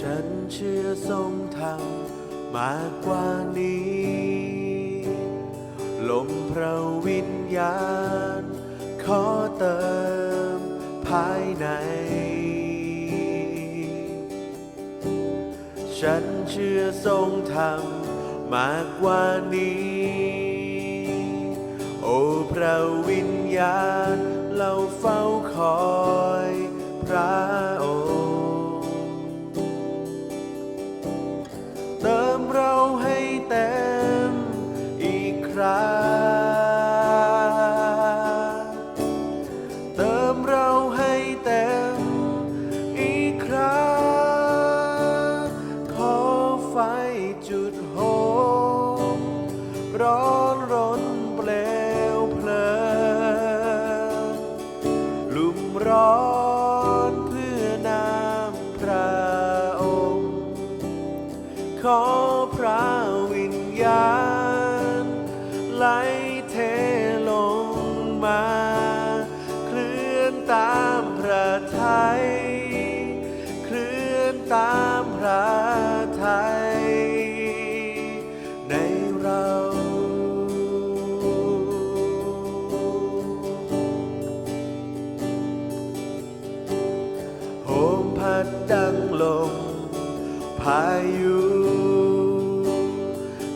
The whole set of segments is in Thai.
ฉันเชื่อทรงทรรมากกว่านี้ ลมพระวิญญาณ ขอเติมภายใน ฉันเชื่อทรงทรรมมากกว่านี้ โอ้พระวิญญาณ เราเฝ้าขอ เทลงมา เคลื่อนตามพระไทยเคลื่อนตามพระทยในเรา โหมพัดดังลมพายุ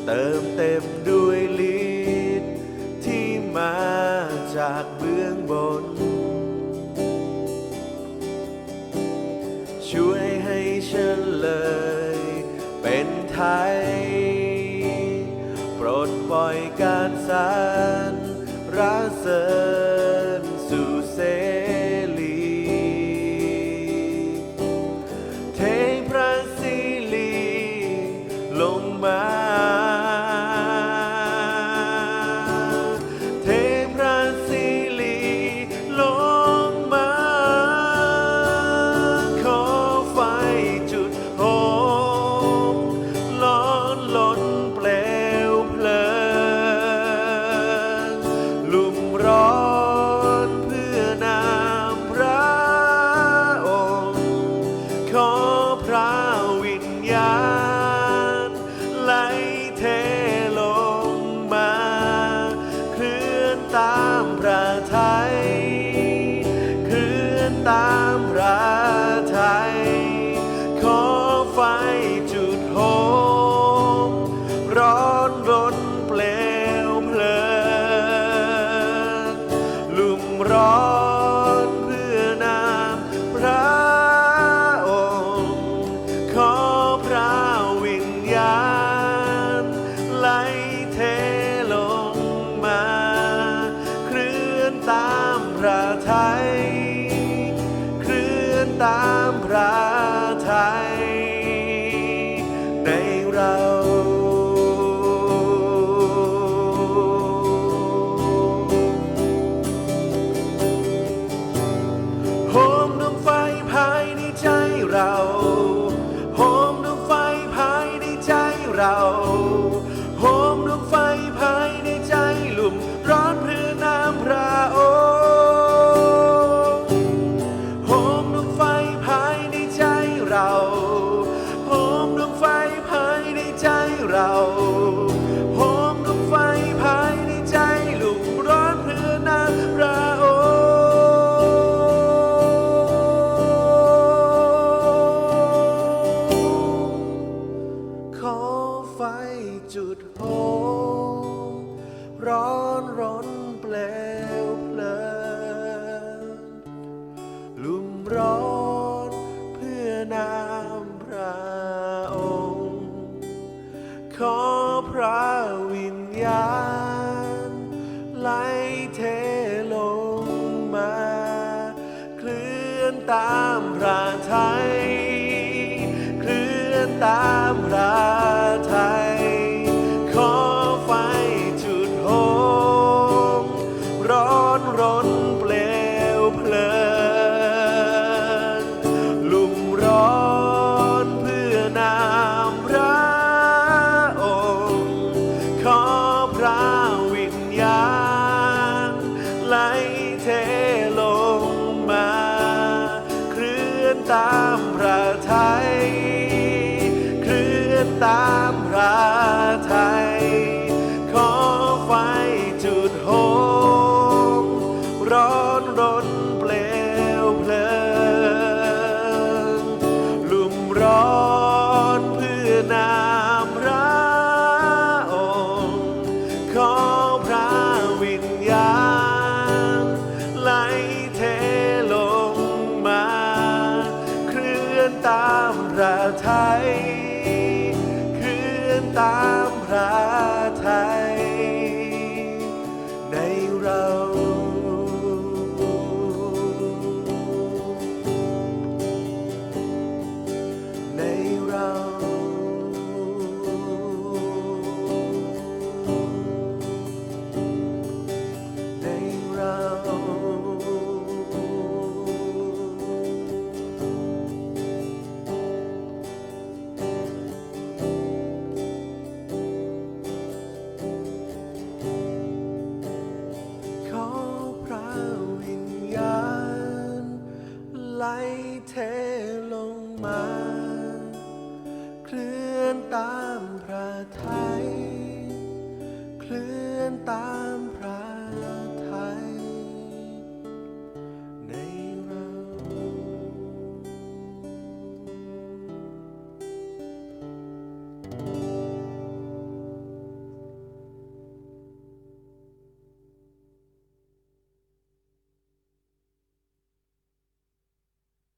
เติมเต็มด้วยลี ล่อยการสารราเสริสู่เสลีเทพระสิลีลงมา ตามพระทัย take. ตามพรา